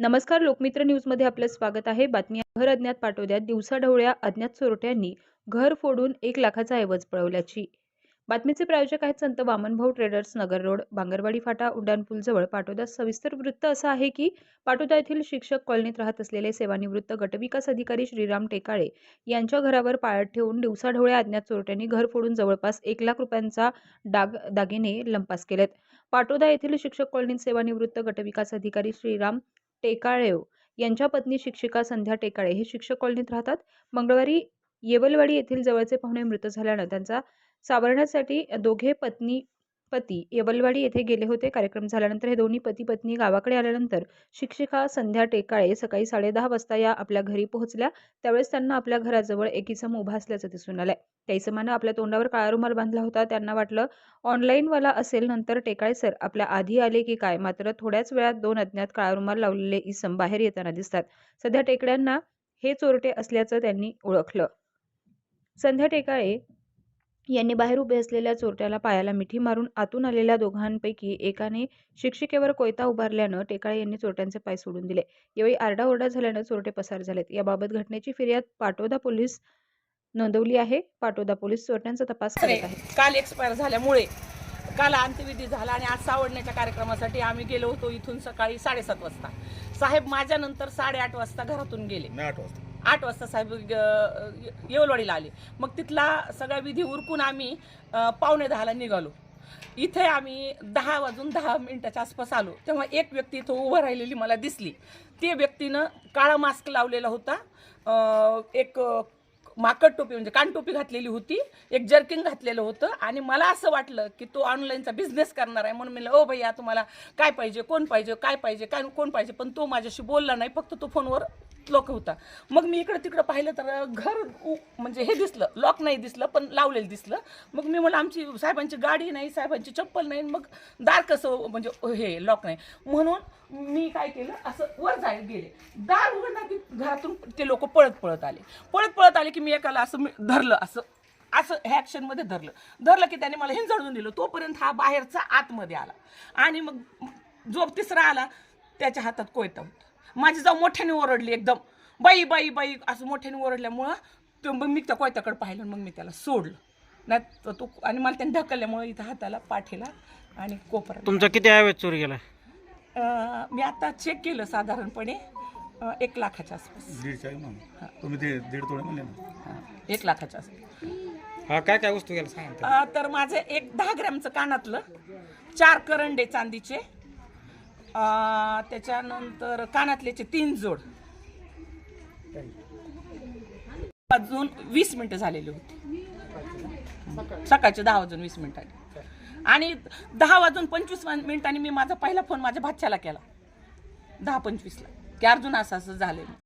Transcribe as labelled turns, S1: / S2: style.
S1: नमस्कार लोकमित्र न्यूजमध्ये आपलं स्वागत आहे. बातमी घर अज्ञात पाटोद्यात दिवसाढवळ्या अज्ञात चोरट्यांनी घर फोडून एक लाखाचा ऐवज पळवल्याची. बातमीचे प्रायोजक आहेत संत वामनभाऊ ट्रेडर्स नगर रोड बांगरवाडी फाटा उड्डाणपूलजवळ पाटोद्यात सविस्तर वृत्त असं आहे की पाटोदा येथील शिक्षक कॉलनीत राहत असलेले सेवानिवृत्त गटविकास अधिकारी श्रीराम टेकाळे यांच्या घरावर पाळत ठेवून दिवसाढवळ्या अज्ञात चोरट्यांनी घर फोडून जवळपास एक लाख रुपयांचा डाग दागिने लंपास केलेत. पाटोदा येथील शिक्षक कॉलनीत सेवानिवृत्त गटविकास अधिकारी श्रीराम टेकाळेव यांच्या पत्नी शिक्षिका संध्या टेकाळे. हे शिक्षक कॉलनीत राहतात. मंगळवारी येवलवाडी येथील जवळचे पाहुणे मृत झाल्यानं त्यांचा सावरण्यासाठी दोघे पत्नी पती येबलवाडी येथे गेले होते. कार्यक्रम झाल्यानंतर हे दोन्ही पती पत्नी गावाकडे आल्यानंतर शिक्षिका संध्या टेकाळे सकाळी साडेदहा वाजता या आपल्या घरी पोहोचल्या. त्यावेळेस त्यांना आपल्या घराजवळ एक इसम उभा असल्याचं दिसून आलंय. त्या इसमानं आपल्या तोंडावर काळा रुमाल बांधला होता. त्यांना वाटलं ऑनलाईनवाला असेल नंतर टेकाळे सर आपल्या आधी आले की काय? मात्र थोड्याच वेळात दोन अज्ञात काळा रुमाल लावलेले इसम बाहेर येताना दिसतात. सध्या टेकड्यांना हे चोरटे असल्याचं त्यांनी ओळखलं. संध्या टेकाळे यांनी बाहेर उभे असलेल्या चोरट्याला पायाला मिठी मारून आतून आलेल्या दोघांपैकी एकाने शिक्षिकेवर कोयता उभारल्यानं टेकाळे यांनी चोरट्यांचे पाय सोडून दिले. यावेळी आरडाओरडा झाल्यानं चोरटे पसार झालेत. याबाबत घटनेची फिर्याद पाटोदा पोलीस नोंदवली आहे. पाटोदा पोलीस चोरट्यांचा तपास करत आहेत.
S2: काल एक्सपायर झाल्यामुळे काल अंत्यविधी झाला आणि आज सावडण्याच्या कार्यक्रमासाठी आम्ही गेलो होतो इथून सकाळी साडेसात वाजता. साहेब माझ्यानंतर साडेआठ वाजता घरातून गेले.
S3: आठ वाजता.
S2: आठ वाजता साहेब येवलवाडीला आले. मग तिथला सगळा विधी उरकून आम्ही पावणे दहाला निघालो. इथे आम्ही दहा वाजून दहा मिनिटाच्या आसपास आलो. तेव्हा एक व्यक्ती इथं उभं राहिलेली मला दिसली. ते व्यक्तीनं काळा मास्क लावलेला होता. एक माकड टोपी म्हणजे कानटोपी घातलेली होती. एक जर्किंग घातलेलं होतं. आणि मला असं वाटलं की तो ऑनलाईनचा बिझनेस करणार आहे म्हणून मी ओ भैया तुम्हाला काय पाहिजे कोण पाहिजे काय पाहिजे काय कोण पाहिजे? पण तो माझ्याशी बोलला नाही. फक्त तो फोनवर लोक होता. मग मी इकडं तिकडं पाहिलं तर घर उ- म्हणजे हे दिसलं लॉक नाही दिसलं पण लावलेलं दिसलं. मग मी म्हणलं आमची साहेबांची गाडी नाही साहेबांची चप्पल नाही मग दार कसं म्हणजे हे लॉक नाही. म्हणून मी काय केलं असं वर जायला गेले. दार उघडणार की घरातून ते लोक पळत पळत आले. पळत पळत आले की मी एकाला असं मी धरलं असं असं ह्या ॲक्शनमध्ये धरलं. धरलं की त्याने मला हिंजळून दिलं. तोपर्यंत हा बाहेरचा आतमध्ये आला. आणि मग जो तिसरा आला त्याच्या हातात कोयता होता. माझी जाऊ मोठ्याने ओरडली एकदम. बाई बाई बाई असं मोठ्याने ओरडल्यामुळं तो मग मी त्या कोयत्याकडे पाहिलं मग मी त्याला सोडलं. नाही तर तो आणि मला त्याने ढकलल्यामुळे इथं हाताला पाठीला आणि कोपरा
S4: तुमचा किती ऐवज चोरी गेला
S2: अं, मी आता चेक केलं साधारणपणे एक लाखाच्या आसपास.
S3: आहे तुम्ही ते दीड तोडे म्हणले ना.
S2: हां, एक लाखाच्या आसपास.
S4: हा काय काय वस्तू गेला सांगा ते.
S2: अं, तर माझे एक दहा ग्रॅमचं कानातलं चार करंडे चांदीचे त्याच्यानंतर कानातल्याचे तीन जोड. वाजून वीस मिनिटं झालेली होती. सकाळचे दहा वाजून वीस मिनिटांनी आणि दहा वाजून पंचवीस मिनिटांनी मी माझा पहिला फोन माझ्या भाच्याला केला. दहा पंचवीसला. की अर्जुन असं असं झालं